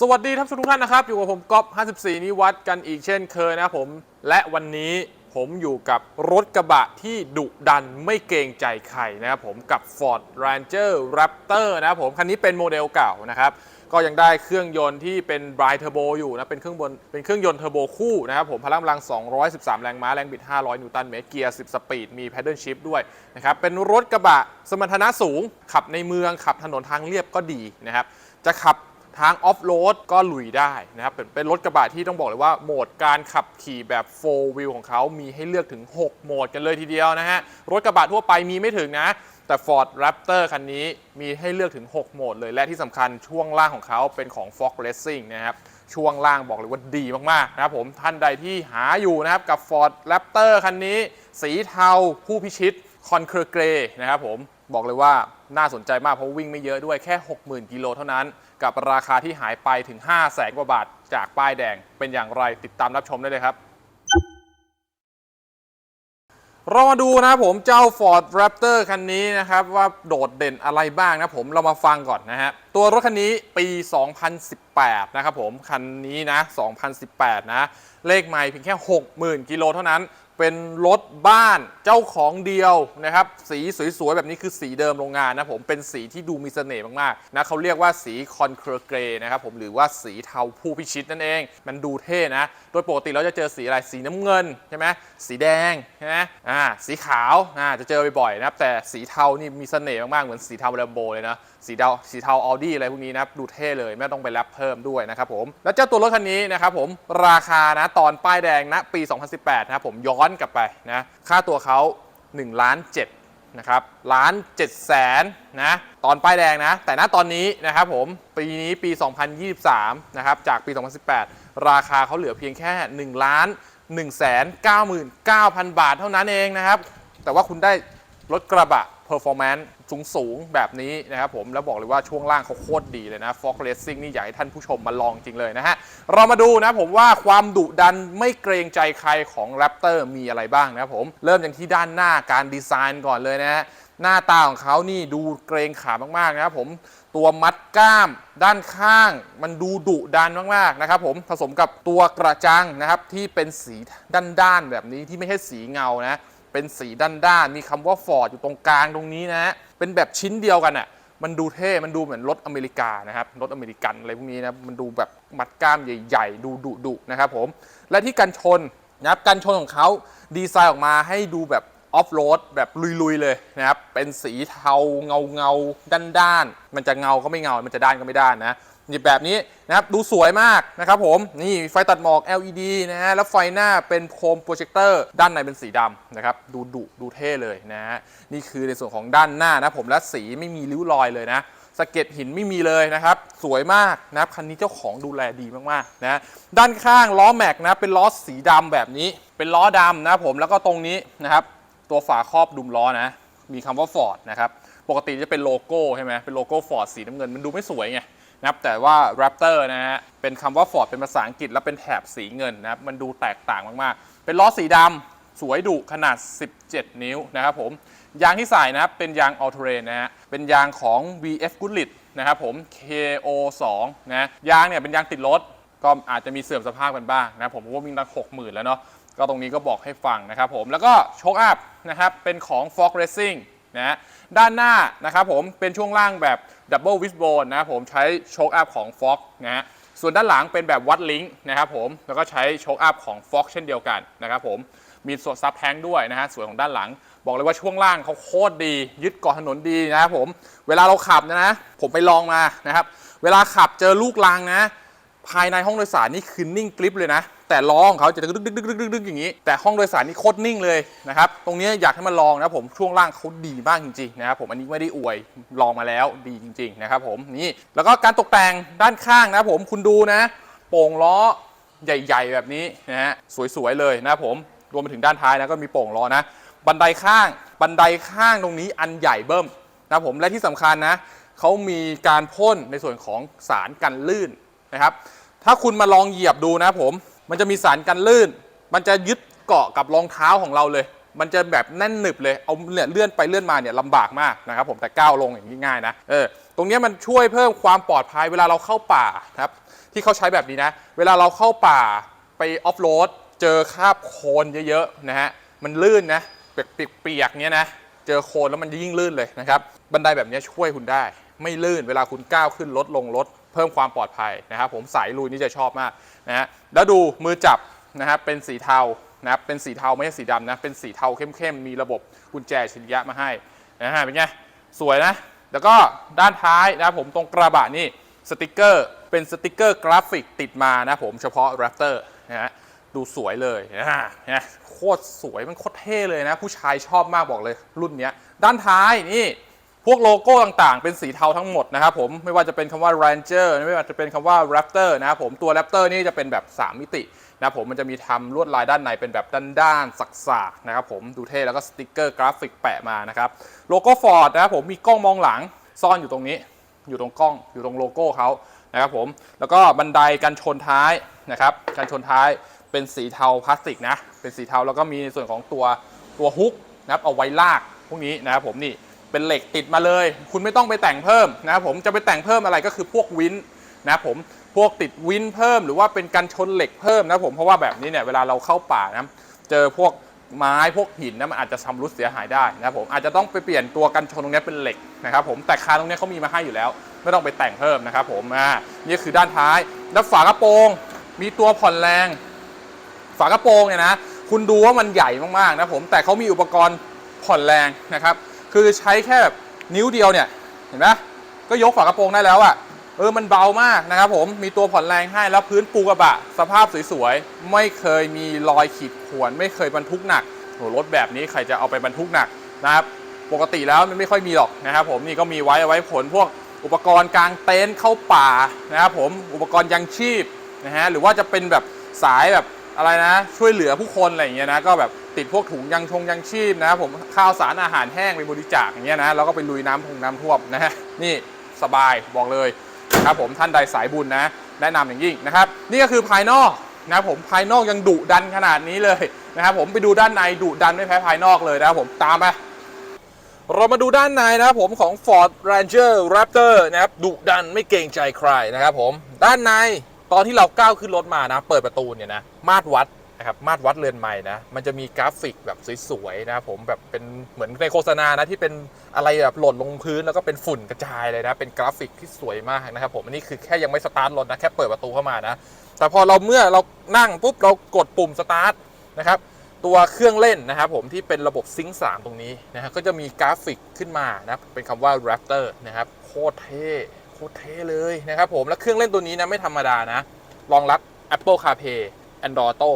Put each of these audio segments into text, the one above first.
สวัสดีท่านผู้ชมทุกท่านนะครับ อยู่กับผมก๊อฟ54 นิวัตกันอีกเช่นเคยนะครับผม และวันนี้ผมอยู่กับรถกระบะที่ดุดันไม่เกรงใจใครนะครับผมกับ Ford Ranger Raptor นะครับผม คันนี้เป็นโมเดลเก่านะครับ ก็ยังได้เครื่องยนต์ที่เป็นไบรท์เทอร์โบอยู่นะ เป็นเครื่องบนเป็นเครื่องยนต์เทอร์โบคู่นะครับผมพลังกำลัง 213 แรงม้า แรงบิด 500 นิวตันเมตรเกียร์ 10 สปีด มี Paddle Shift ด้วยนะครับ เป็นรถกระบะสมรรถนะสูง ขับในเมืองขับถนนทางเรียบก็ดีนะครับจะขับ ทางออฟโรดก็ลุยได้นะครับเป็นเป็นรถกระบะที่ต้องบอกเลยว่าโหมดการขับขี่แบบ 4 wheel ของเขามีให้เลือกถึง 6 โหมดกันเลยทีเดียวนะฮะ รถกระบะทั่วไปมีไม่ถึงนะ แต่ Ford Raptor คันนี้มีให้เลือกถึง 6 โหมดเลย และที่สำคัญช่วงล่างของเขาเป็นของ Fox Racing นะครับช่วงล่างบอกเลยว่าดีมากๆนะครับผมท่านใดที่หาอยู่นะครับกับ Ford Raptor คันนี้ สีเทาผู้พิชิตคอนเคอร์เกรนะครับผมบอกเลยว่าน่าสนใจมากเพราะวิ่งไม่เยอะด้วยแค่ 60,000 กิโลเท่านั้น กับราคาที่หายไปถึง 5 0 0แสนกว่าบาทจากป้ายแดงเป็นอย่างไรติดตามรับชมได้เลยครับ เรามาดูนะครับผมเจ้า Ford Raptor คันนี้นะครับ ว่าโดดเด่นอะไรบ้างนะผมเรามาฟังก่อนนะฮะตัวรถคันนี้ปี 2018 นะครับผมคันนี้นะ 2018 นะ เลขไม่เพียงแค่ 60,000 กิโลเท่านั้น เป็นรถบ้านเจ้าของเดียวนะครับ สีสวยๆ แบบนี้คือสีเดิมโรงงานนะผม เป็นสีที่ดูมีเสน่ห์มากๆ นะเขาเรียกว่าสีคอนเคอร์เกรนะครับผม หรือว่าสีเทาผู้พิชิตนั่นเอง มันดูเท่นะ โดยปกติเราจะเจอสีอะไร สีน้ำเงินใช่ไหมสีแดงใช่ไหมอ่า สีขาว อ่า จะเจอบ่อยๆนะครับ แต่สีเทานี่มีเสน่ห์มากๆ เหมือนสีเทาแลมโบเลยนะ สีเทาสีเทาอ u ดี้อะไรพวกนี้นะ ดูเท่เลย ไม่ต้องไปแรปเพิ่มด้วยนะครับผม แล้วเจ้าตัวรถคันนี้นะครับผม ราคานะตอนป้ายแดงนะปี 2018 นะผมย้อนกลับไปนะค่าตัวเขา1ล้าน7นะครับล้าน7แสนนะตอนป้ายแดงนะ แต่ณตอนนี้นะครับผมปีนี้ปี 2023 นะครับจากปี 2018 ราคาเขาเหลือเพียงแค่ 1 ล้าน1 9 9 0 0 0 บาทเท่านั้นเองนะครับ แต่ว่าคุณได้ รถกระบะ performance สูงสูงๆแบบนี้นะครับผม แล้วบอกเลยว่าช่วงล่างเขาโคตรดีเลยนะ Fox Racing นี่อยากให้ท่านผู้ชมมาลองจริงเลยนะฮะ เรามาดูนะผมว่าความดุดันไม่เกรงใจใครของ Raptor มีอะไรบ้างนะครับผม เริ่มจากที่ด้านหน้าการดีไซน์ก่อนเลยนะฮะหน้าตาของเขานี่ดูเกรงขามมากๆนะครับผมตัวมัดกล้ามด้านข้างมันดูดุดันมากๆนะครับผมผสมกับตัวกระจังนะครับที่เป็นสีด้านๆแบบนี้ที่ไม่ใช่สีเงานะ เป็นสีด้านๆมีคำว่าฟอร์ดอยู่ตรงกลางตรงนี้นะฮะเป็นแบบชิ้นเดียวกันอะมันดูเท่ มันดูเหมือนรถอเมริกานะครับ รถอเมริกันอะไรพวกนี้นะ มันดูแบบมัดกล้ามใหญ่ ๆ ดูดุดุๆนะครับผม และที่กันชนนะครับ กันชนของเขาดีไซน์ออกมาให้ดูแบบออฟโรดแบบลุย ๆ เลยนะครับ เป็นสีเทาเงาเงาด้านด้านๆมันจะเงาก็ไม่เงา มันจะด้านก็ไม่ด้านนะ นี่แบบนี้นะครับดูสวยมากนะครับผมนี่ไฟตัดหมอก LED นะฮะแล้วไฟหน้าเป็นโคมโปรเจคเตอร์ด้านในเป็นสีดำนะครับดูดุดูเท่เลยนะฮะนี่คือในส่วนของด้านหน้านะผมและสีไม่มีริ้วรอยเลยนะสะเก็ดหินไม่มีเลยนะครับ สวยมากนะครับคันนี้เจ้าของดูแลดีมากๆนะด้านข้างล้อแม็กนะเป็นล้อสีดำแบบนี้ เป็นล้อดำนะผมแล้วก็ตรงนี้นะครับตัวฝาครอบดุมล้อนะมีคำว่า Ford นะครับปกติจะเป็นโลโก้ใช่ไหมเป็นโลโก้ Ford สีน้ำเงินมันดูไม่สวยไง นะครับแต่ว่า Raptor นะฮะเป็นคำว่า Ford เป็นภาษาอังกฤษแล้วเป็นแถบสีเงินนะครับมันดูแตกต่างมากๆ เป็นล้อสีดำสวยดุขนาด 17 นิ้วนะครับผมยางที่ใส่นะครับเป็นยาง All Terrain นะฮะเป็นยางของ VF Goodrich นะครับผม KO2 นะยางเนี่ยเป็นยางติดรถก็อาจจะมีเสื่อมสภาพกันบ้างนะผมเพราะว่าวิ่งตั้ง60,000แล้วเนาะก็ตรงนี้ก็บอกให้ฟังนะครับผมแล้วก็โชคอัพนะครับเป็นของ Fox Racing นะฮะด้านหน้านะครับผมเป็นช่วงล่างแบบ Double Wishbone นะครับผมใช้โชคอัพของ Fox นะฮะส่วนด้านหลังเป็นแบบวัดลิงก์นะครับผมแล้วก็ใช้โชคอัพของ Fox เช่นเดียวกันนะครับผมมีส่วนซับแทงด้วยนะฮะส่วนของด้านหลัง บอกเลยว่าช่วงล่างเขาโคตรดี ยึดเกาะถนนดีนะครับผมเวลาเราขับนะนะผมไปลองมานะครับเวลาขับเจอลูกลังนะ ภายในห้องโดยสารนี่คือนิ่งกริปเลยนะ แต่ล้อของเขาจะดึกดึกดึกดึกดึกดึกดึกอย่างนี้ แต่ห้องโดยสารนี่โคตรนิ่งเลยนะครับ ตรงนี้อยากให้มาลองนะผมช่วงล่างเขาดีมากจริงๆนะครับผมอันนี้ไม่ได้อวยลองมาแล้วดีจริงๆนะครับผมนี่แล้วก็การตกแต่งด้านข้างนะผมคุณดูนะ โป่งล้อใหญ่ ๆ แบบนี้นะฮะสวยๆเลยนะครับผมรวมไปถึงด้านท้ายนะก็มีโป่งล้อนะ บันไดข้างบันไดข้างตรงนี้อันใหญ่เบิ้มนะครับผมและที่สำคัญนะเขามีการพ่นในส่วนของสารกันลื่นนะครับ ถ้าคุณมาลองเหยียบดูนะผม มันจะมีสารกันลื่น มันจะยึดเกาะกับรองเท้าของเราเลย มันจะแบบแน่นหนึบเลย เอาเนี่ยเลื่อนไปเลื่อนมาเนี่ยลำบากมากนะครับผมแต่ก้าวลงอย่างง่ายๆนะ เออ ตรงนี้มันช่วยเพิ่มความปลอดภัยเวลาเราเข้าป่าครับ ที่เขาใช้แบบนี้นะ เวลาเราเข้าป่าไปออฟโรดเจอคราบโคลนเยอะๆนะฮะ มันลื่นนะเปียกๆเนี้ยนะ เจอโคลนแล้วมันยิ่งลื่นเลยนะครับ บันไดแบบนี้ช่วยคุณได้ ไม่ลื่นเวลาคุณก้าวขึ้นรถลงรถ เพิ่มความปลอดภัยนะครับ ผมสายลุยนี่จะชอบมากนะฮะแล้วดูมือจับนะครับเป็นสีเทานะครับเป็นสีเทาไม่ใช่สีดำนะเป็นสีเทาเข้มๆมีระบบกุญแจอัจฉริยะมาให้นะฮะเป็นไงสวยนะ แล้วก็ด้านท้ายนะครับผมตรงกระบะนี่สติกเกอร์เป็นสติกเกอร์กราฟิกติดมานะผมเฉพาะ Raptor นะฮะดูสวยเลยนะฮะโคตรสวยมันโคตรเท่เลยนะ ผู้ชายชอบมากบอกเลยรุ่นนี้ด้านท้ายนี่ พวกโลโก้ต่างๆ เป็นสีเทาทั้งหมดนะครับผมไม่ว่าจะเป็นคำว่า Ranger ไม่ว่าจะเป็นคำว่า Raptor นะครับผมตัว Raptor นี่จะเป็นแบบ 3 มิตินะครับผมมันจะมีทำลวดลายด้านในเป็นแบบด้านๆสักๆนะครับผมดูเท่แล้วก็สติกเกอร์กราฟิกแปะมานะครับโลโก้ Ford นะครับผมมีกล้องมองหลังซ่อนอยู่ตรงนี้ อยู่ตรงกล้องอยู่ตรงโลโก้เขานะครับผมแล้วก็บันไดกันชนท้ายนะครับกันชนท้ายเป็นสีเทาพลาสติกนะเป็นสีเทาแล้วก็มีในส่วนของตัวตัวฮุกนะครับเอาไว้ลากพวกนี้นะครับผมนี่ เป็นเหล็กติดมาเลย คุณไม่ต้องไปแต่งเพิ่มนะครับผมจะไปแต่งเพิ่มอะไรก็คือพวกวินนะครับผมพวกติดวินเพิ่มหรือว่าเป็นกันชนเหล็กเพิ่มนะครับผมเพราะว่าแบบนี้เนี่ยเวลาเราเข้าป่านะเจอพวกไม้พวกหินนะมันอาจจะชำรุดเสียหายได้นะครับผมอาจจะต้องไปเปลี่ยนตัวกันชนตรงนี้เป็นเหล็กนะครับผมแต่คานตรงนี้เขามีมาให้อยู่แล้ว ไม่ต้องไปแต่งเพิ่มนะครับผมอ่านี่คือด้านท้าย แล้วฝากระโปรง มีตัวผ่อนแรง ฝากระโปรงเนี่ยนะคุณดูว่ามันใหญ่มากๆนะผมแต่เขามีอุปกรณ์ผ่อนแรงนะครับ คือใช้แค่แบบนิ้วเดียวเนี่ยเห็นไหมก็ยกฝากระโปรงได้แล้วอะเออมันเบามากนะครับผมมีตัวผ่อนแรงให้แล้วพื้นปูกระบะ สภาพสวยๆ ไม่เคยมีรอยขีดข่วน ไม่เคยบรรทุกหนักโหรถแบบนี้ใครจะเอาไปบรรทุกหนักนะครับปกติแล้วมันไม่ค่อยมีหรอกนะครับผมนี่ก็มีไว้เอาไว้ผลพวกอุปกรณ์กลางเต็นท์เข้าป่านะครับผมอุปกรณ์ยังชีพนะฮะหรือว่าจะเป็นแบบสายแบบ อะไรนะ ช่วยเหลือผู้คนอะไรอย่างเงี้ยนะก็แบบติดพวกถุงยังชงยังชีพนะครับผมข้าวสารอาหารแห้งไปบริจาคอย่างเงี้ยนะแล้วก็ไปลุยน้ำทงน้ำท่วมนะฮะนี่สบายบอกเลยนะครับผมท่านใดสายบุญนะ แนะนำอย่างยิ่งนะครับ นี่ก็คือภายนอกนะครับผมภายนอกยังดุดันขนาดนี้เลยนะครับผมไปดูด้านในดุดันไม่แพ้ภายนอกเลยนะครับผมตามไปเรามาดูด้านในนะครับผมของ Ford Ranger Raptor นะครับดุดันไม่เกรงใจใครนะครับผมด้านใน ตอนที่เราก้าวขึ้นรถมานะ เปิดประตูเนี่ยนะ มาตรวัดนะครับ มาตรวัดเรือนใหม่นะ มันจะมีกราฟิกแบบสวยๆนะครับผมแบบเป็นเหมือนในโฆษณานะที่เป็นอะไรแบบหล่นลงพื้นแล้วก็เป็นฝุ่นกระจายเลยนะ เป็นกราฟิกที่สวยมากนะครับผม อันนี้คือแค่ยังไม่สตาร์ทรถนะ แค่เปิดประตูเข้ามานะ แต่พอเราเมื่อเรานั่งปุ๊บเรากดปุ่มสตาร์ทนะครับตัวเครื่องเล่นนะครับผมที่เป็นระบบซิงค์3ตรงนี้นะครับก็จะมีกราฟิกขึ้นมานะเป็นคำว่า Raptor นะครับโคตรเท่ ตรเท่เลยนะครับผม และเครื่องเล่นตัวนี้นะไม่ธรรมดานะ รองรับ Apple CarPlay Android Auto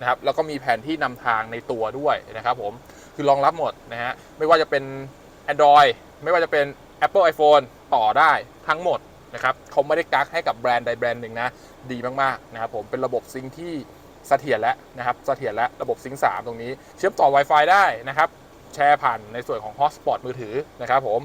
นะครับ แล้วก็มีแผนที่นำทางในตัวด้วยนะครับผม คือรองรับหมดนะฮะ ไม่ว่าจะเป็น Android ไม่ว่าจะเป็น Apple iPhone ต่อได้ทั้งหมดนะครับเขาไม่ได้กักให้กับแบรนด์ใดแบรนด์หนึ่งนะ ดีมากๆนะครับผม เป็นระบบซิงค์ที่เสถียรแล้วนะครับ เสถียรแล้วระบบซิงค์3ตรงนี้ เชื่อมต่อ Wi-Fi ได้นะครับ แชร์ผ่านในส่วนของ Hotspot มือถือนะครับผม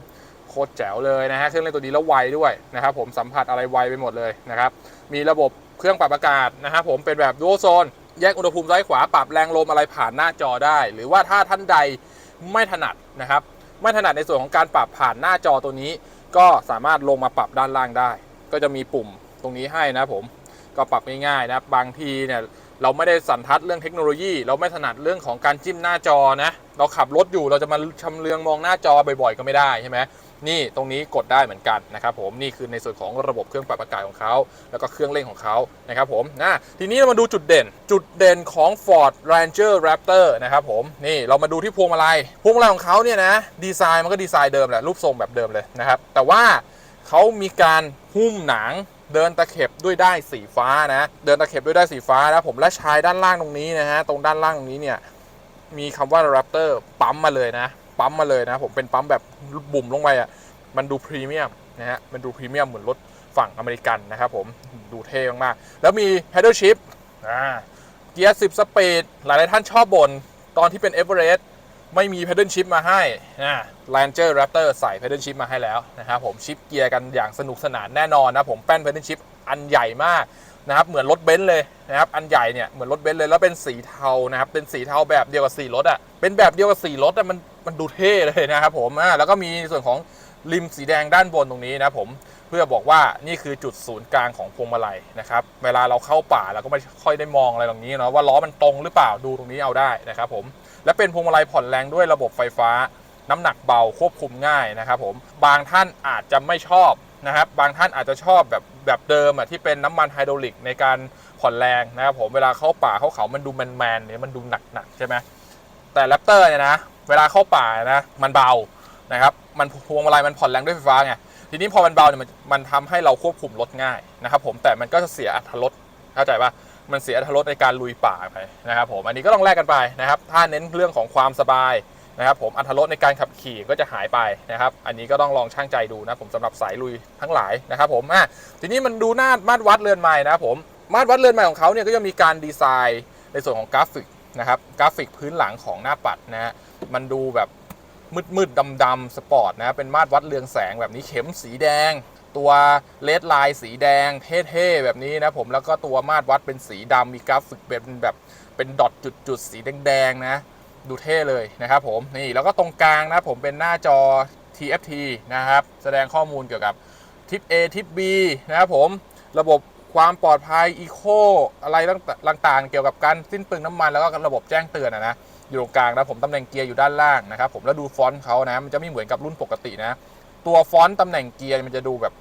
โคตรแจ๋วเลยนะฮะเครื่องเล่นตัวนี้แล้วไวด้วยนะครับผมสัมผัสอะไรไวไปหมดเลยนะครับมีระบบเครื่องปรับอากาศนะครับผมเป็นแบบ Dual Zone แยกอุณหภูมิซ้ายขวาปรับแรงลมอะไรผ่านหน้าจอได้ หรือว่าถ้าท่านใดไม่ถนัดนะครับไม่ถนัดในส่วนของการปรับผ่านหน้าจอตัวนี้ ก็สามารถลงมาปรับด้านล่างได้ ก็จะมีปุ่มตรงนี้ให้นะผมก็ปรับง่ายๆนะบบางทีเนี่ยเราไม่ได้สันทัดเรื่องเทคโนโลยี เราไม่ถนัดเรื่องของการจิ้มหน้าจอนะ เราขับรถอยู่เราจะมาชำเลืองมองหน้าจอบ่อยๆ ก็ไม่ได้ใช่ไหม นี่ตรงนี้กดได้เหมือนกันนะครับผมนี่คือในส่วนของระบบเครื่องปรับอากาศของเขาแล้วก็เครื่องเร่งของเขานะครับผมนะทีนี้เรามาดูจุดเด่น จุดเด่นของ Ford Ranger Raptor นะครับผมนี่เรามาดูที่พวงมาลัยพวงมาลัยของเขาเนี่ยนะดีไซน์มันก็ดีไซน์เดิมแหละรูปทรงแบบเดิมเลยนะครับแต่ว่าเขามีการหุ้มหนังเดินตะเข็บด้วยได้สีฟ้านะ เดินตะเข็บด้วยได้สีฟ้านะผมและชายด้านล่างตรงนี้นะฮะ ตรงด้านล่างตรงนี้เนี่ย มีคำว่า Raptor ปั๊มมาเลยนะ ปั๊มมาเลยนะผมเป็นปั๊มแบบบุ่มลงไปอะมันดูพรีเมียมนะฮะมันดูพรีเมียมเหมือนรถฝั่งอเมริกันนะครับผมดูเท่มากๆแล้วมี pedal shift เกียร์ 10 สปีดหลายๆท่านชอบบ่นตอนที่เป็น Everest ไม่มี pedal shift มาให้นะ Ranger Raptor ใส่ pedal shift มาให้แล้วนะครับผมชิปเกียร์กันอย่างสนุกสนานแน่นอนนะผมแป้น pedal shift อันใหญ่มากนะครับเหมือนรถเบนซ์เลยนะครับอันใหญ่เนี่ยเหมือนรถเบนซ์เลยแล้วเป็นสีเทานะครับเป็นสีเทาแบบเดียวกับสีรถอะ่ะเป็นแบบเดียวกับสีรถอะ่ะมัน มันดูเท่เลยนะครับผมอ่าแล้วก็มีส่วนของริมสีแดงด้านบนตรงนี้นะผมเพื่อบอกว่านี่คือจุดศูนย์กลางของพวงมาลัยนะครับเวลาเราเข้าป่าเราก็ไม่ค่อยได้มองอะไรตรงนี้เนาะว่าล้อมันตรงหรือเปล่าดูตรงนี้เอาได้นะครับผมและเป็นพวงมาลัยผ่อนแรงด้วยระบบไฟฟ้า น้ำหนักเบาควบคุมง่ายนะครับผมบางท่านอาจจะไม่ชอบนะครับบางท่านอาจจะชอบแบบแบบเดิมอะที่เป็นน้ำมันไฮดรอลิกในการผ่อนแรงนะครับผมเวลาเข้าป่าเข้าเขามันดูแมนๆเนี่ยมันดูหนักๆใช่ไหมแต่แรปเตอร์เนี่ยนะ เวลาเข้าป่านะมันเบานะครับมันพวงมาลัยมันผ่อนแรงด้วยไฟฟ้าไงทีนี้พอมันเบาเนี่ยมันทำให้เราควบคุมรถง่ายนะครับผมแต่มันก็จะเสียอัตรถเข้าใจปะมันเสียอัตรถในการลุยป่าไปนะครับผมอันนี้ก็ต้องแลกกันไปนะครับ ถ้าเน้นเรื่องของความสบายนะครับผมอัตรถในการขับขี่ก็จะหายไปนะครับ อันนี้ก็ต้องลองช่างใจดูนะผมสำหรับสายลุยทั้งหลายนะครับผมอะทีนี้มันดูหน้ามาตรวัดเรือนใหม่นะครับผมมาตรวัดเรือนใหม่ของเขาเนี่ยก็จะมีการดีไซน์ในส่วนของกราฟิกนะครับกราฟิกพื้นหลังของหน้าปัดนะฮะ มันดูแบบมืดๆดำๆสปอร์ตนะเป็นมาตรวัดเรืองแสงแบบนี้เข็มสีแดง ตัวเลดไลน์สีแดงเท่ๆแบบนี้นะผมแล้วก็ตัวมาตรวัดเป็นสีดำมีกราฟิกเป็นแบบเป็นดอทจุดๆสีแดงๆนะดูเท่เลยนะครับผมนี่แล้วก็ตรงกลางนะผมเป็นหน้าจอ TFT นะครับ แสดงข้อมูลเกี่ยวกับทิป A ทิป B นะครับผมระบบความปลอดภัย Eco อะไรต่างๆ เกี่ยวกับการสิ้นเปลืองน้ำมันแล้วก็ระบบแจ้งเตือนนะ อยู่ตรงกลางนะผมตำแหน่งเกียร์อยู่ด้านล่างนะครับผมแล้วดูฟอนต์เขานะมันจะไม่เหมือนกับรุ่นปกตินะ ตัวฟอนต์ตำแหน่งเกียร์มันจะดูแบบ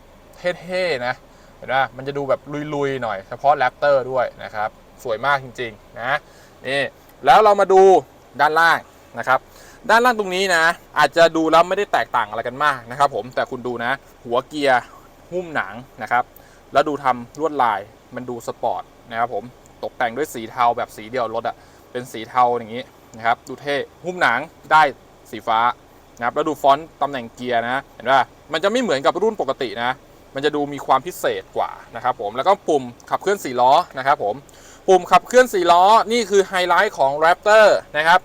เท่ๆนะเห็นไหมมันจะดูแบบลุยๆหน่อยเฉพาะแรปเตอร์ด้วยนะครับสวยมากจริงๆนะนี่แล้วเรามาดูด้านล่างนะครับด้านล่างตรงนี้นะ อาจจะดูแล้วไม่ได้แตกต่างอะไรกันมากนะครับผมแต่คุณดูนะ หัวเกียร์หุ้มหนังนะครับแล้วดูทำลวดลายมันดูสปอร์ตนะครับผมตกแต่งด้วยสีเทาแบบสีเดียวรถอะ เป็นสีเทาอย่างนี้นะครับ ดูเท่หุ้มหนังได้สีฟ้านะครับแล้วดูฟอนต์ตำแหน่งเกียร์นะเห็นป่ะมันจะไม่เหมือนกับรุ่นปกตินะ มันจะดูมีความพิเศษกว่านะครับผมแล้วก็ปุ่มขับเคลื่อน4ล้อนะครับผมปุ่มขับเคลื่อน4ล้อนี่คือไฮไลท์ของ Raptor นะครับ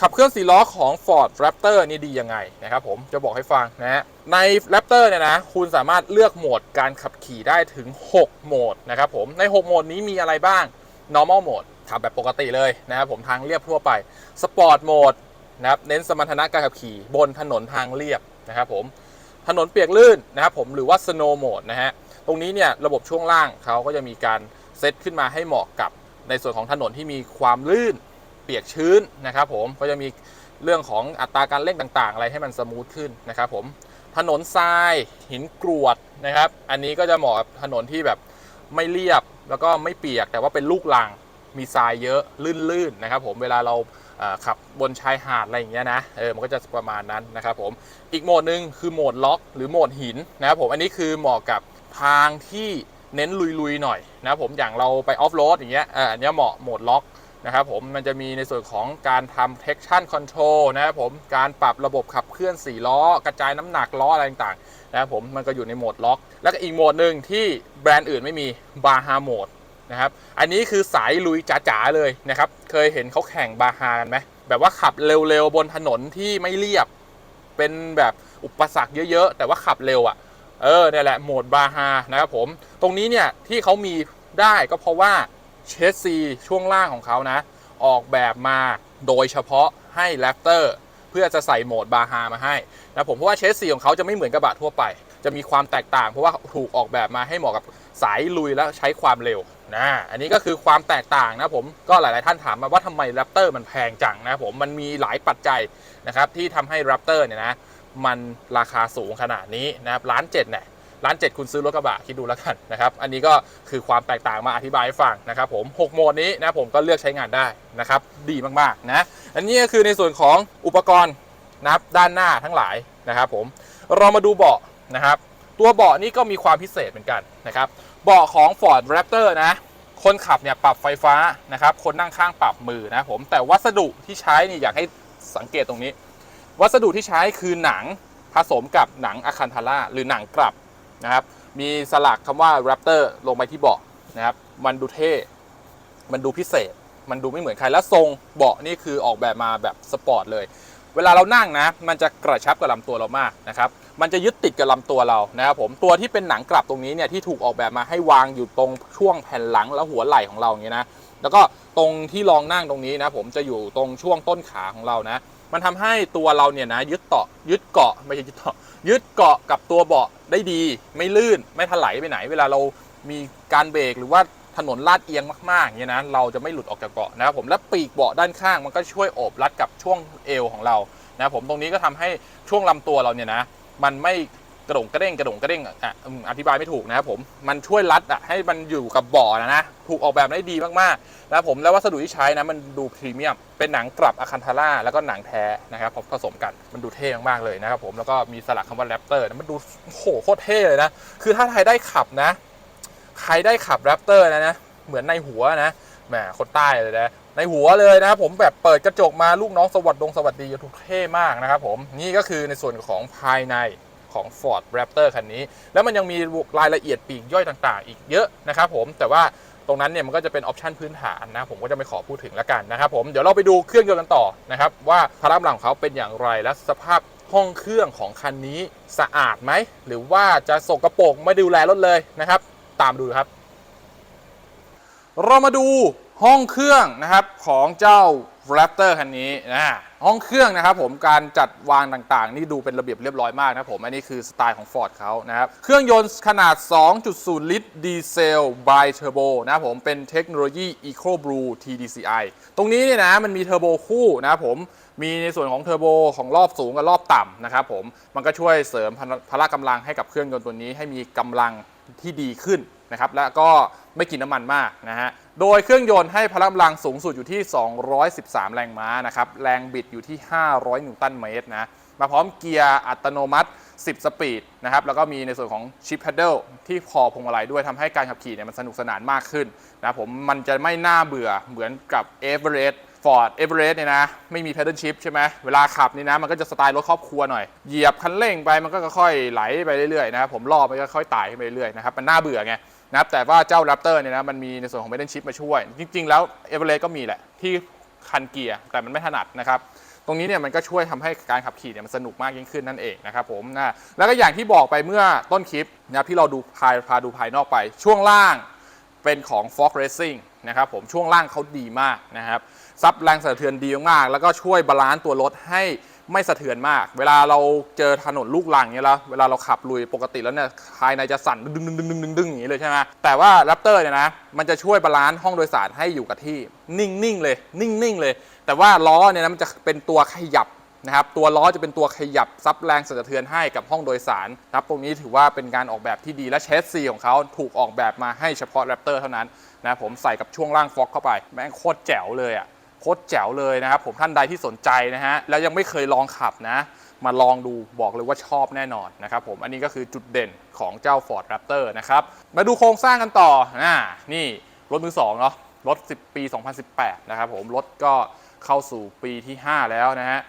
ขับเคลื่อน4ล้อของ Ford Raptor นี่ดียังไงนะครับผมจะบอกให้ฟังนะฮะใน Raptor เนี่ยนะคุณสามารถเลือกโหมดการขับขี่ได้ถึง 6 โหมดนะครับผมใน 6 โหมดนี้มีอะไรบ้าง normal mode ขับแบบปกติเลยนะครับผมทางเรียบทั่วไป Sport mode นะครับเน้นสมรรถนะการขับขี่บนถนนทางเรียบนะครับผมถนนเปียกลื่นนะครับผมหรือว่า snow mode นะฮะตรงนี้เนี่ยระบบช่วงล่างเขาก็จะมีการเซตขึ้นมาให้เหมาะกับในส่วนของถนนที่มีความลื่นเปียกชื้นนะครับผมก็จะมีเรื่องของอัตราการเร่งต่าง ๆ อะไรให้มันสมูทขึ้นนะครับผมถนนทรายหินกรวดนะครับ อันนี้ก็จะเหมาะกับถนนที่แบบไม่เรียบแล้วก็ไม่เปียกแต่ว่าเป็นลูกลัง มีทรายเยอะลื่นๆนะครับผมเวลาเราขับบนชายหาดอะไรอย่างเงี้ยนะเออมันก็จะประมาณนั้นนะครับผมอีกโหมดหนึ่งคือโหมดล็อก หรือโหมดหินนะครับผมอันนี้คือเหมาะกับทางที่เน้นลุยๆหน่อยนะครับผมอย่างเราไปออฟโรดอย่างเงี้ยอันนี้เหมาะโหมดล็อกนะครับผมมันจะมีในส่วนของการทำ traction control นะครับผมการปรับระบบขับเคลื่อน 4 ล้อ กระจายน้ำหนักล้ออะไรต่างๆนะครับผมมันก็อยู่ในโหมดล็อก แล้วก็อีกโหมดหนึ่งที่แบรนด์อื่นไม่มีบาฮาโหมด นะครับ อันนี้คือสายลุยจ๋าๆเลยนะครับ เคยเห็นเขาแข่งบาฮากันไหมแบบว่าขับเร็วๆบนถนนที่ไม่เรียบ เป็นแบบอุปสรรคเยอะๆ แต่ว่าขับเร็วอะ่ะ เออเนี่ยแหละโหมดบาฮานะครับผม ตรงนี้เนี่ยที่เขามีได้ก็เพราะว่าเชสซีช่วงล่างของเขานะ ออกแบบมาโดยเฉพาะให้แรปเตอร์เพื่อจะใส่โหมดบาฮามาให้นะผมเพราะว่าเชสซีของเขาจะไม่เหมือนกระบะทั่วไป จะมีความแตกต่างเพราะว่าถูกออกแบบมาให้เหมาะกับสายลุยและใช้ความเร็ว นะอันนี้ก็คือความแตกต่างนะผมก็หลาย ๆ ท่านถามมาว่าทำไมแรปเตอร์มันแพงจังนะผมมันมีหลายปัจจัยนะครับที่ทำให้แรปเตอร์เนี่ยนะมันราคาสูงขนาดนี้นะครับล้านเจ็ดเนี่ยล้านเจ็ดคุณซื้อรถกระบะคิดดูแล้วกันนะครับอันนี้ก็คือความแตกต่างมาอธิบายให้ฟังนะครับผม6โหมดนี้นะผมก็เลือกใช้งานได้นะครับดีมาก ๆ นะ อันนี้ก็คือในส่วนของอุปกรณ์นะครับด้านหน้าทั้งหลายนะครับผมเรามาดูเบาะนะครับตัวเบาะนี้ก็มีความพิเศษเหมือนกันนะครับ เบาะของ Ford Raptor นะ คนขับเนี่ยปรับไฟฟ้านะครับ คนนั่งข้างปรับมือนะผม แต่วัสดุที่ใช้นี่อยากให้สังเกตตรงนี้ วัสดุที่ใช้คือหนังผสมกับหนังอะคันทาร่าหรือหนังกลับนะครับ มีสลักคำว่า Raptor ลงไปที่เบาะนะครับ มันดูเท่ มันดูพิเศษ มันดูไม่เหมือนใคร แล้วทรงเบาะนี่คือออกแบบมาแบบสปอร์ตเลย เวลาเรานั่งนะ มันจะกระชับกับลำตัวเรามากนะครับ มันจะยึดติดกับลำตัวเรานะครับผมตัวที่เป็นหนังกลับตรงนี้เนี่ยที่ถูกออกแบบมาให้วางอยู่ตรงช่วงแผ่นหลังและหัวไหล่ของเราอย่างนี้นะแล้วก็ตรงที่รองนั่งตรงนี้นะผมจะอยู่ตรงช่วงต้นขาของเรานะ มันทำให้ตัวเราเนี่ยนะยึดเกาะยึดเกาะไม่ใช่ยึดเกาะยึดเกาะกับตัวเบาะได้ดี ไม่ลื่นไม่ถลายไปไหน เวลาเรามีการเบรกหรือว่า ถนนลาดเอียงมากๆอย่างเงี้ยนะเราจะไม่หลุดออกจากเบาะนะครับผมและปีกเบาะด้านข้างมันก็ช่วยโอบรัดกับช่วงเอวของเรานะครับผมตรงนี้ก็ทำให้ช่วงลำตัวเราเนี่ยนะมันไม่กระดงกระเด้งกระดงกระเด้งอะอธิบายไม่ถูกนะครับผมมันช่วยรัดอะให้มันอยู่กับเบาะนะนะถูกออกแบบได้ดีมากๆนะครับผมแล้ววัสดุที่ใช้นะมันดูพรีเมียมเป็นหนังกลับอะคันทาร่าแล้วก็หนังแท้นะครับผสมกันมันดูเท่มากๆเลยนะครับผมแล้วก็มีสลักคำว่าแรปเตอร์มันดูโอ้โหโคตรเท่เลยนะคือถ้าใครได้ขับนะ ใครได้ขับแรปเตอร์นะนะ เหมือนในหัวนะแหมคนใต้เลยนะ ในหัวเลยนะครับผมแบบเปิดกระจกมาลูกน้องสวัสดงสวัสดีทุกเท่มากนะครับผม นี่ก็คือในส่วนของภายในของ Ford Raptor คันนี้ แล้วมันยังมีรายละเอียดปีกย่อยต่างๆ อีกเยอะนะครับผมแต่ว่าตรงนั้นเนี่ยมันก็จะเป็นออปชันพื้นฐานนะ ผมก็จะไม่ขอพูดถึงแล้วกันนะครับผมเดี๋ยวเราไปดูเครื่องยนต์กันต่อนะครับ ว่าพละกำลังของเขาเป็นอย่างไรและสภาพห้องเครื่องของคันนี้สะอาดไหม หรือว่าจะสกรปรกไม่ดูแลรถเลยนะครับ ตามดูครับ เรามาดูห้องเครื่องนะครับของเจ้า Raptor คันนี้นะห้องเครื่องนะครับผมการจัดวางต่างๆ นี่ดูเป็นระเบียบเรียบร้อยมากนะผม อันนี้คือสไตล์ของ Ford เขานะครับเครื่องยนต์ขนาด 2.0 ลิตรดีเซล by Turbo นะผมเป็นเทคโนโลยี Eco Blue TDCI ตรงนี้เนี่ยนะมันมีเทอร์โบคู่นะครับผมมีในส่วนของเทอร์โบของรอบสูงกับรอบต่ำนะครับผมมันก็ช่วยเสริมพละกำลังให้กับเครื่องยนต์ตัวนี้ให้มีกำลัง ที่ดีขึ้นนะครับและก็ไม่กินน้ำมันมากนะฮะโดยเครื่องยนต์ให้พลังกำลังสูงสุดอยู่ที่ 213 แรงม้านะครับแรงบิดอยู่ที่ 500 นิวตันเมตรนะมาพร้อมเกียร์อัตโนมัติ 10 สปีดนะครับแล้วก็มีในส่วนของชิป p พดเดิลที่คอพวงมาลัยด้วยทำให้การขับขี่เนี่ยมันสนุกสนานมากขึ้นนะผมมันจะไม่น่าเบื่อเหมือนกับ e v e r e s t Ford e v e r e s t เนี่ยนะ ไม่มี pedal shift ใช่ไหมเวลาขับนี่นะ มันก็จะสไตล์รถครอบครัวหน่อย เหยียบคันเร่งไปมันก็ค่อยๆไหลไปเรื่อยๆนะครับผมรอบมันก็ค่อยไต่ขึ้นไปเรื่อยๆนะครับมันน่าเบื่อไงนะครับแต่ว่าเจ้า Raptor เนี่ยนะมันมีในส่วนของ Pedal Shift มาช่วย จริง ๆ แล้ว e v e r e s t ก็มีแหละที่คันเกียร์แต่มันไม่ถนัดนะครับตรงนี้เนี่ยมันก็ช่วยทำให้การขับขี่เนี่ยมันสนุกมากยิ่งขึ้นนั่นเองนะครับผมนะแล้วก็อย่างที่บอกไปเมื่อต้นคลิปนะที่เราดูพายพาดูภายนอกไปช่วงล่างเป็นของ Fox Racing นะครับผมช่วงล่างเขาดีมากนะครับ ซับแรงสะเทือนดีมากๆแล้วก็ช่วยบาลานซ์ตัวรถให้ไม่สะเทือนมาก เวลาเราเจอถนนลูกหลังเนี่ยแล้วเวลาเราขับลุยปกติแล้วเนี่ยภายในจะสั่นดึงดึงดึงดึงดึงดึงอย่างนี้เลยใช่ไหมแต่ว่า Raptor เนี่ยนะมันจะช่วยบาลานซ์ห้องโดยสารให้อยู่กับที่ นิ่งๆเลย นิ่งๆเลย แต่ว่าล้อเนี่ยนะมันจะเป็นตัวขยับนะครับตัวล้อจะเป็นตัวขยับซับแรงสั่นสะเทือนให้กับห้องโดยสารนะครับตรงนี้ถือว่าเป็นการออกแบบที่ดีและเชสซีของเขาถูกออกแบบมาให้เฉพาะ Raptor เท่านั้นนะผมใส่กับช่วงล่างฟ็อกเข้าไปแม่งโคตรแจ๋วเลยอะ คตรแจ๋วเลยนะครับผมท่านใดที่สนใจนะฮะแล้วยังไม่เคยลองขับนะ มาลองดูบอกเลยว่าชอบแน่นอนนะครับผมอันนี้ก็คือจุดเด่นของเจ้า Ford Raptor นะครับมาดูโครงสร้างกันต่อนะนี่รถมือสองเนาะรถ 10 ปี 2018 นะครับผมรถก็เข้าสู่ปีที่ 5 แล้วนะฮะ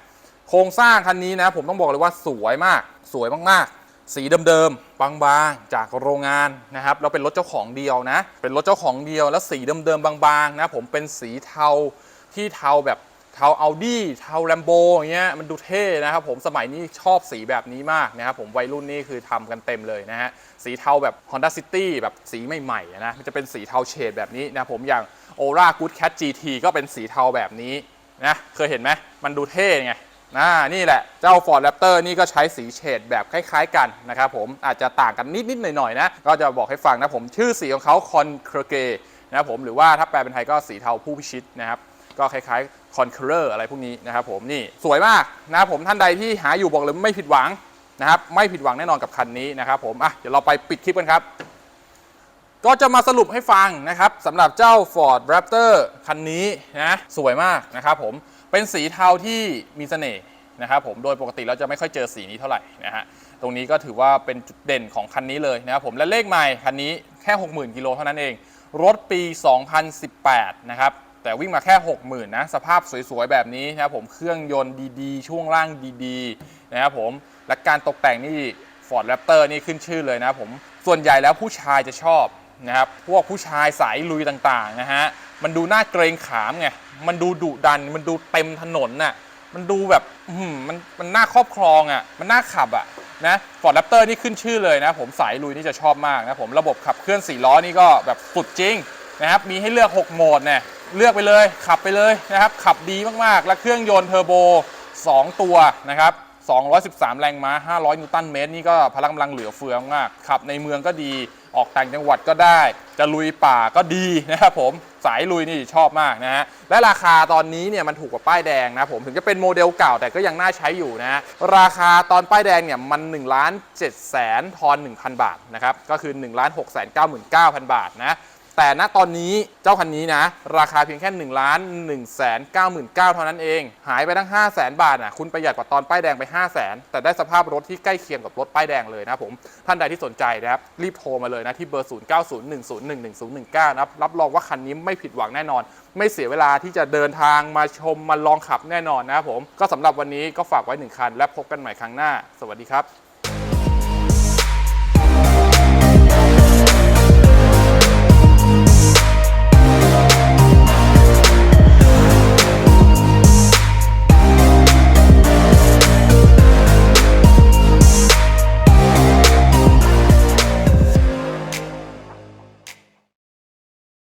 โครงสร้างคันนี้นะผมต้องบอกเลยว่าสวยมากสวยมากๆ สีเดิมๆบางๆ จากโรงงานนะครับแล้วเป็นรถเจ้าของเดียวนะ เป็นรถเจ้าของเดียวแล้วสีเดิมๆบางๆนะผมเป็นสีเทา ที่เทาแบบเทาอัลดี้เทาแลมโบอย่างเงี้ยมันดูเท่นะครับผมสมัยนี้ชอบสีแบบนี้มากนะครับผมวัยรุ่นนี่คือทำกันเต็มเลยนะฮะสีเทาแบบ Honda City แบบสีใหม่ๆนะมันจะเป็นสีเทาเฉดแบบนี้นะผมอย่าง Aura Good Cat GT ก็เป็นสีเทาแบบนี้นะเคยเห็นไหมมันดูเท่ไงนะนี่แหละ เจ้า Ford Raptor นี่ก็ใช้สีเฉดแบบคล้ายๆกันนะครับผมอาจจะต่างกันนิดๆหน่อยๆนะ ก็จะบอกให้ฟังนะผมชื่อสีของเขา Concrete นะครับผมหรือว่าถ้าแปลเป็นไทยก็สีเทาผู้พิชิตนะครับ ก็คล้ายๆ Conqueror อะไรพวกนี้นะครับผมนี่สวยมากนะครับผมท่านใดที่หาอยู่บอกเลยไม่ผิดหวังนะครับไม่ผิดหวังแน่นอนกับคันนี้นะครับผมอะเดี๋ยวเราไปปิดคลิปกันครับ ก็จะมาสรุปให้ฟังนะครับสำหรับเจ้า Ford Raptor คันนี้นะสวยมากนะครับผมเป็นสีเทาที่มีเสน่ห์นะครับผมโดยปกติเราจะไม่ค่อยเจอสีนี้เท่าไหร่นะฮะตรงนี้ก็ถือว่าเป็นจุดเด่นของคันนี้เลยนะครับผมและเลขใหม่คันนี้แค่ 60,000กิโลเท่านั้นเอง รถปี 2018 นะครับ แต่วิ่งมาแค่ 60,000นะสภาพสวยๆ แบบนี้นะครับผมเครื่องยนต์ดีๆ ช่วงล่างดีๆนะครับผมและการตกแต่งนี่ Ford Raptor นี่ขึ้นชื่อเลยนะผมส่วนใหญ่แล้วผู้ชายจะชอบนะครับพวกผู้ชายสายลุยต่างๆนะฮะมันดูน่าเกรงขามไงมันดูดุดัน มันดูเต็มถนนน่ะมันดูแบบมันมันน่าครอบครองอะมันน่าขับอะนะ Ford Raptor นี่ขึ้นชื่อเลยนะ ผมสายลุยนี่จะชอบมากนะผมระบบขับเคลื่อน4ล้อนี่ก็แบบสุดจริงนะครับมีให้เลือก 6 โหมดเนี่ย เลือกไปเลยขับไปเลยนะครับ ขับดีมากๆ และเครื่องยนต์เทอร์โบ 2 ตัวนะครับ 213 แรงม้า 500 นิวตันเมตร นี่ก็พลังกำลังเหลือเฟือมากขับในเมืองก็ดีออกต่างจังหวัดก็ได้ จะลุยป่าก็ดีนะครับผมสายลุยนี่ชอบมากนะฮะและราคาตอนนี้เนี่ยมันถูกกว่าป้ายแดงนะผมถึงจะเป็นโมเดลเก่าแต่ก็ยังน่าใช้อยู่นะราคาตอนป้ายแดงเนี่ยมัน1ล้าน7แสนทอน1,000 บาทนะครับก็คือ1ล้าน6แสน99,000 บาทนะ แต่ณตอนนี้เจ้าคันนี้นะ ราคาเพียงแค่1ล้าน1แสน99,000 เท่านั้นเอง หายไปทั้ง 5 0 0แสนบาทอะคุณประหยัดกว่าตอนป้ายแดงไป 5 0 0แสนแต่ได้สภาพรถที่ใกล้เคียงกับรถป้ายแดงเลยนะผมท่านใดที่สนใจนะครับรีบโทรมาเลยนะที่เบอร์ 0901011019 นะครับรับรองว่าคันนี้ไม่ผิดหวังแน่นอน ไม่เสียเวลาที่จะเดินทางมาชมมาลองขับแน่นอนนะครับผมก็สำหรับวันนี้ก็ฝากไว้หนึ่งคัน และพบกันใหม่ครั้งหน้า สวัสดีครับ